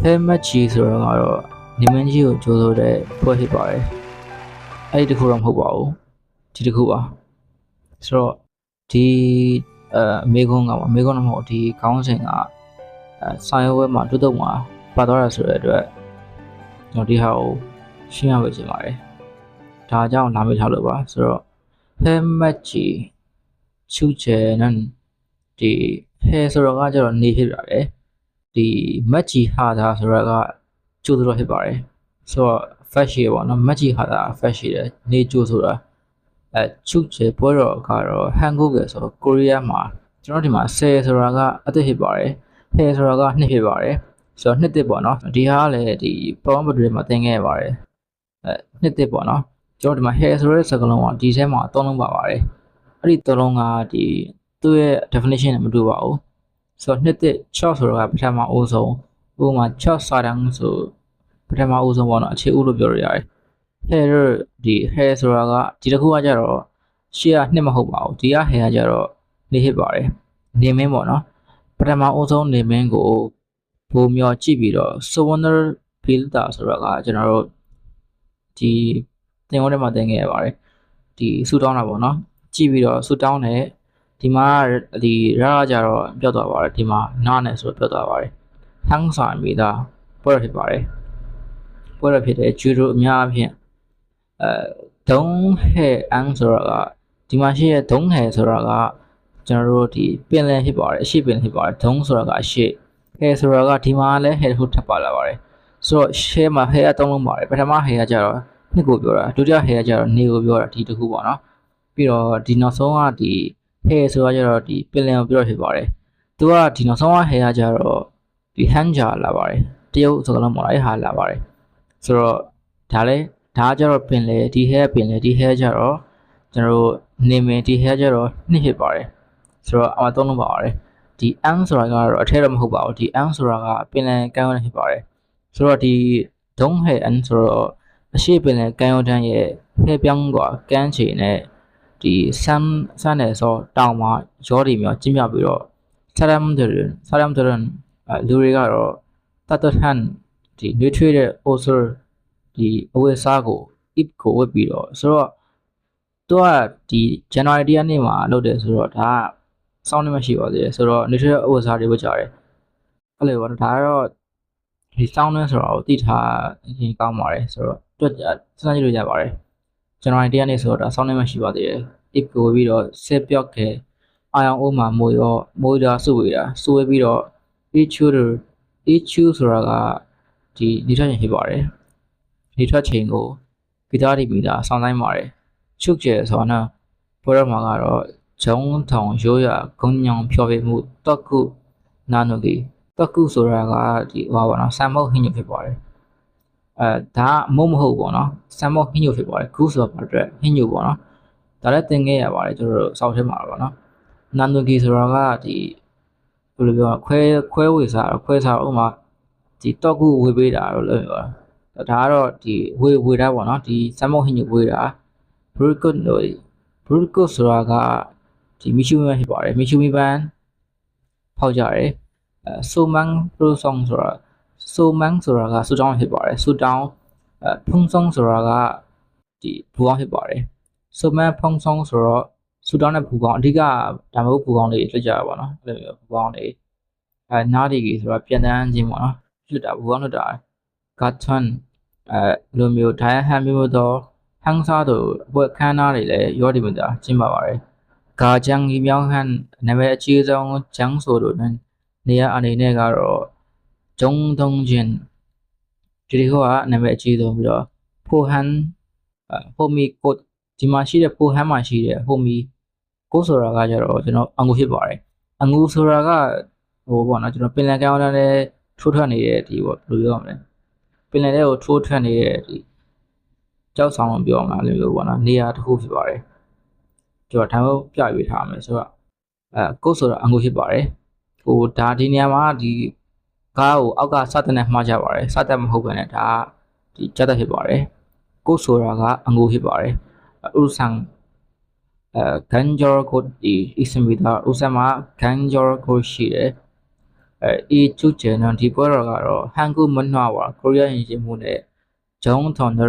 ဟဲမက်ချီဆိုတော့ကတော့နေမင်းကြီးကိုကြိုးဆိုတဲ့ဖွဲ့ဖြစ်ပါတယ်အဲ့ဒီတစ်ခုတော့မဟုတ်ပါဘူးဒီတစ်ခုပါဆိုတော့ဒီအဲအမေကွန်းကပါအမေကွန်းတော့မဟုတ်ဒီခေါင်းစဉ်ကအဲဆိုင်ရွက်မှာတွတ်တော့မှာပါသွားရဆိုတဲ့အတွက်ကျွန်တော်ဒီဟာကိုရှင်းရပေးချင်ပါတယ်ဒါကြောင့်နားမထားလို့ပါဆိုတော့ဟဲမက်ချီချူချေနန်ဒီဟဲဆိုတော့ကကျတော့နေဖြစ်ပါတယ် ဒီမက်ချီဟာတာဆိုတော့ကကျိုးတော့ဖြစ်ပါတယ်ဆိုတော့ fat ရှိပေါ့နော်မက်ချီဟာတာ fat ရှိတယ်နေကျိုးဆိုတာအဲချူချေပွဲတော်ကတော့ဟန်ဂုကဆိုတော့ကိုရီးယားမှာကျွန်တော်ဒီမှာ10ဆိုတာကအသစ်ဖြစ်ပါတယ်ဟဲဆိုတာကနှစ်ဖြစ်ပါတယ်ဆိုတော့နှစ်တစ်ပေါ့နော်ဒီဟာကလည်းဒီ power battery မှာသင်ခဲ့ရပါတယ်အဲနှစ်တစ်ပေါ့နော်ကျွန်တော်ဒီမှာ hair ဆိုတဲ့စကားလုံးကဒီထဲမှာအသုံးလုံးပါပါတယ်အဲ့ဒီသုံးလုံးကဒီသူ့ရဲ့ definition နဲ့မတူပါဘူး ဆိုတော့နှစ်တစ်6ဆိုတော့ကပထမအဦးဆုံးဥပမာ6စာတန်းဆိုပထမအဦးဆုံးပေါ့နော်အခြေဥလို့ပြောရရတယ် hair ဒီ hair ဆိုတာကဒီတစ်ခုကကြတော့ရှေ့ကနှစ်မဟုတ်ပါဘူးဒီက hair ကကြတော့နေဟစ်ပါတယ်နေမင်းပေါ့နော်ပထမအဦးဆုံးနေမင်းကိုဘုံမျောကြည့်ပြီးတော့ souvenir filter ဆိုတာကကျွန်တော်တို့ဒီသင်္ဘောထဲမှာသင်ခဲ့ရပါတယ်ဒီဆူတောင်းတာပေါ့နော်ကြည့်ပြီးတော့ဆူတောင်းတယ် ဒီမှာဒီရရကြတော့ပြောက်သွားပါတယ်ဒီမှာနားနဲ့ဆိုတော့ပြောက်သွားပါတယ်ဟန်းဆိုင်မိသားပွဲရဖြစ်ပါတယ်ပွဲရဖြစ်တဲ့ဂျူဒိုအများအပြားအဲဒုံးဟဲအန်ဆိုတော့ကဒီမှာရှိတဲ့ဒုံးဟဲဆိုတော့ကကျွန်တော်တို့ဒီပင်လယ်ဖြစ်ပါတယ်အရှိပင်လယ်ဖြစ်ပါတယ်ဒုံးဆိုတော့ကအရှိဟဲဆိုတော့ကဒီမှာလည်းဟဲတစ်ခုထပ်ပါလာပါတယ်ဆိုတော့ share မှာဟဲအသုံးလုံးပါတယ်ပထမဟဲကကြတော့နှစ်ကိုပြောတာဒုတိယဟဲကကြတော့နေကိုပြောတာဒီတစ်ခုပေါ့နော်ပြီးတော့ဒီနောက်ဆုံးကဒီ hair ဆိုတာကျတော့ဒီပင်လယ်ကိုပြောရဖြစ်ပါတယ်သူကဒီနောက်ဆုံးက hair ကကျတော့ဒီ hanja လာပါတယ်တရုတ်စကားလုံးပေါ်လာတဲ့ဟာလာပါတယ်ဆိုတော့ဒါလည်းဒါကျတော့ပင်လေဒီ hair ပင်လေဒီ hair ကျတော့ကျွန်တော်တို့နေမင်းဒီ hair ကျတော့နှစ်ဖြစ်ပါတယ်ဆိုတော့အမှသုံးလုံးပါပါတယ်ဒီ an ဆိုတာကတော့အထက်တော့မဟုတ်ပါဘူးဒီ an ဆိုတာကပင်လယ်ကမ်းရိုးတန်းဖြစ်ပါတယ်ဆိုတော့ဒီ don't hair an ဆိုတော့အရှိပင်လယ်ကမ်းရိုးတန်းရဲ့ဖဲပြောင်းကွာကမ်းခြေနဲ့ ဒီဆန်းဆန်းနယ်ဆိုတောင်မှာရောဒီမြောကျင်းပြပြီးတော့ဆရမ်ဒရန်ဆရမ်ဒရန်လူတွေကတော့တတ်တဟန်ဒီနွေထွေးတဲ့ osor ဒီအဝတ်အစားကို if ကိုဝတ်ပြီးတော့ဆိုတော့သူကဒီ January တရက်နေ့မှာလုပ်တယ်ဆိုတော့ဒါကစောင်းနေမှရှိပါသေးတယ်ဆိုတော့နေထွေးအဝတ်အစားတွေဝတ်ကြတယ်အဲ့လိုပေါ့ဒါကတော့ဒီစောင်းနေဆိုတော့သိထားရင်ကောင်းပါတယ်ဆိုတော့တွက်စဉ်းစားကြည့်လို့ရပါတယ် January တရက်နေ့ဆိုတော့ဒါစောင်းနေမှရှိပါသေးတယ် if ကိုဝတ်ပြီးတော့ဆက်ပြော့ခဲအာယောင်အိုးမှာမိုးရောမိုးတာစုဝေတာစုဝေပြီးတော့ issue issue ဆိုတာကဒီနေထွက်ရင်ဖြစ်ပါတယ်နေထွက်ချိန်ကိုဂီတရီမီတာဆောင်းတိုင်းပါတယ်ချုပ်ကျဲဆိုတော့ဘောရမှာကတော့ဂျုံထောင်ရိုးရဂုံညောင်ဖြော်ပြမှုတက်ကုနာနိုဂီတက်ကုဆိုတာကဒီဟောပါတော့ဆမ်မုတ်ဟင်းညွဖြစ်ပါတယ် အဲဒါမုတ်မဟုတ်ပေါ့နော်ဆမ်မုတ်ဟင်းညွဖြစ်ပါတယ်ခုဆိုတော့အတွက်ဟင်းညွပေါ့နော်ဒါလည်းသင်ခဲ့ရပါတယ်ကျွန်တော်တို့စောက်ထဲမှာပေါ့နော်နာနိုဂီဆိုတာကဒီဘယ်လိုပြောခွဲခွဲဝေစားခွဲစားဥမာဒီတော့ကုဝေပေးတာလို့ပြောတာဒါကတော့ဒီဝေဝေတာပေါ့နော်ဒီဆမ်မုတ်ဟင်းညဝေတာ Brooklyn လို့ Brooklyn ဆိုတာကဒီမီရှူမန်ဖြစ်ပါတယ်မီရှူမီပန်ဖောက်ကြတယ်အဲဆိုမန်ပရိုဆောင်ဆိုတာ ဆိုမန်ဆိုတာကဆူတောင်းဖြစ်ပါတယ်ဆူတောင်းအဲဖုံဆောင်ဆိုတာကဒီဘူကောင်းဖြစ်ပါတယ်ဆိုမန်ဖုံဆောင်ဆိုတော့ဆူတောင်းနဲ့ဘူကောင်းအဓိကဒါမှမဟုတ်ဘူကောင်းလေးလွတ်ကြတာပေါ့နော်အဲ့လိုမျိုးဘူကောင်းလေးအဲနားဒီကြီးဆိုတာပြန်တန်းခြင်းပေါ့နော်လွတ်တာဘူကောင်းလွတ်တာဂတ်ထွန်အဲလိုမျိုးဒိုင်ဟန်မျိုးတော့ဟန်းစားတို့ဘွက်ခန်းသားတွေလည်းရောဒီမတာကျင်းပါပါတယ်ဂါဂျန်ကြီးမြောင်းဟန်နာမည်အကြီးဆုံးဂျန်ဆိုတို့နဲ့နေရာအနေနဲ့ကတော့ ဂျုံဒုံဂျင်ဒီဒီကနာမည်အကြီးဆုံးပြီးတော့ဖိုဟန်ဟိုမီကိုဒီမှာရှိတဲ့ဖိုဟန်မှာရှိတဲ့ဟိုမီကိုဆိုတာကကျတော့ကျွန်တော်အငူဖြစ်ပါတယ်အငူဆိုတာကဟိုပေါ့နော်ကျွန်တော်ပင်လယ်ကမ်းရိုးတန်းနဲ့ထိုးထွက်နေတဲ့ဒီပေါ့ဘယ်လိုပြောရမလဲပင်လယ်ထဲကိုထိုးထွက်နေတဲ့ဒီကြောက်ဆောင်လို့ပြောမှာလည်းလို့ပေါ့နော်နေရာတစ်ခုဖြစ်ပါတယ်ကျွန်တော်ထိုင်ဖို့ပြရွေးထားမယ်ဆိုတော့အဲကုတ်ဆိုတော့အငုဖြစ်ပါတယ်ဟိုဒါဒီနေရာမှာဒီ ကားကိုအောက်ကစတဲ့နဲ့မှားကြပါတယ်စတဲ့မဟုတ်ဘဲနဲ့ဒါဒီကြက်တဲ့ဖြစ်ပါတယ်ကုတ်ဆိုတာကအငုဖြစ်ပါတယ်ဥဆန်အဲဂန်ဂျော်ကိုဒီအစ္စမီတာဥဆမဂန်ဂျော်ကိုရှိတယ်အဲအီကျူချန်နော်ဒီပွဲတော်ကတော့ဟန်ကူမနှွားပါကိုရီးယားယဉ်ကျေးမှုနဲ့ဂျုံသွန်ဒါ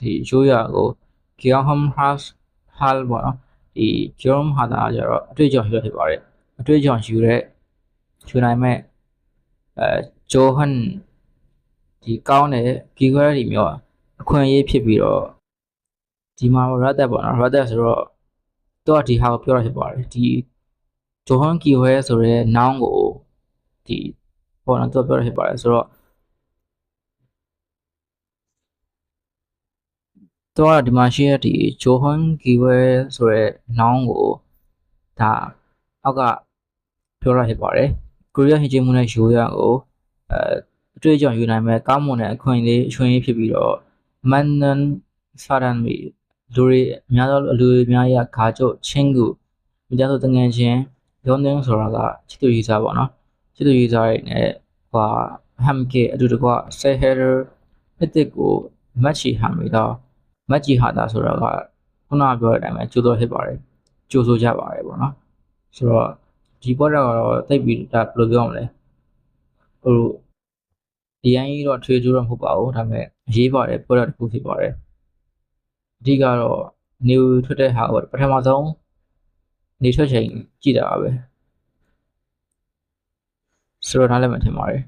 ဒီရိုးရာကိုဂီယမ်ဟမ်ဟတ်ဟယ်ပေါ့နော်ဒီဂျုံဟာတာကျတော့အတွေ့အကြုံရှိဖြစ်ပါတယ်အတွေ့အကြုံရှိတဲ့ယူနိုင်မဲ့ အဲဂျိုဟန်ဒီကောင်းတဲ့ဂီဂရဒီမျိုးအခွင့်အရေးဖြစ်ပြီးတော့ဒီမှာရတ်တက်ပေါ့နော်ရတ်တက်ဆိုတော့တော့ဒီဟာကိုပြောရဖြစ်ပါတယ်ဒီဂျိုဟန်ကီဝဲဆိုတဲ့နောင်းကိုဒီပေါ်တော့သူပြောရဖြစ်ပါတယ်ဆိုတော့တော့ဒီမှာရှိတဲ့ဒီဂျိုဟန်ကီဝဲဆိုတဲ့နောင်းကိုဒါအောက်ကပြောရဖြစ်ပါတယ် ကိုရီးယားဟင်ဂျီမှုနဲ့ယူရကိုအဲအတွေ့အကြုံယူနိုင်မဲ့ကောင်းမွန်တဲ့အခွင့်အရေးအခွင့်အရေးဖြစ်ပြီးတော့မန်နန်ဖာရန်မီလူတွေအများသောလူတွေအများကြီးကဂါကျုတ်ချင်းကူမိသားစုတငယ်ချင်းရုံးတင်းဆိုတာကချစ်သူရေးစားပေါ့နော်ချစ်သူရေးစားတွေနဲ့ဟွာဟမ်ကေအတူတကွဆယ်ဟဲရာအစ်တစ်ကိုမတ်ချီဟမ်မီတော့မတ်ချီဟာတာဆိုတာကခုနကပြောတဲ့အတိုင်းပဲကျိုးတော်ဖြစ်ပါတယ်ကျိုးဆိုကြပါတယ်ပေါ့နော်ဆိုတော့ ဒီပွဲတော့တိတ်ပြီးဒါဘယ်လိုပြောမလဲဟိုဒီအရင်ကြီးတော့ထွေးကြိုးတော့မဟုတ်ပါဘူးဒါပေမဲ့အရေးပါတယ်ပွဲတော့တစ်ခုဖြစ်ပါတယ်အဓိကတော့နေထွက်တဲ့ဟာပေါ့ပထမဆုံးနေထွက်ချိန်ကြည့်တာပါပဲဆိုတော့နားလည်မှထင်ပါတယ်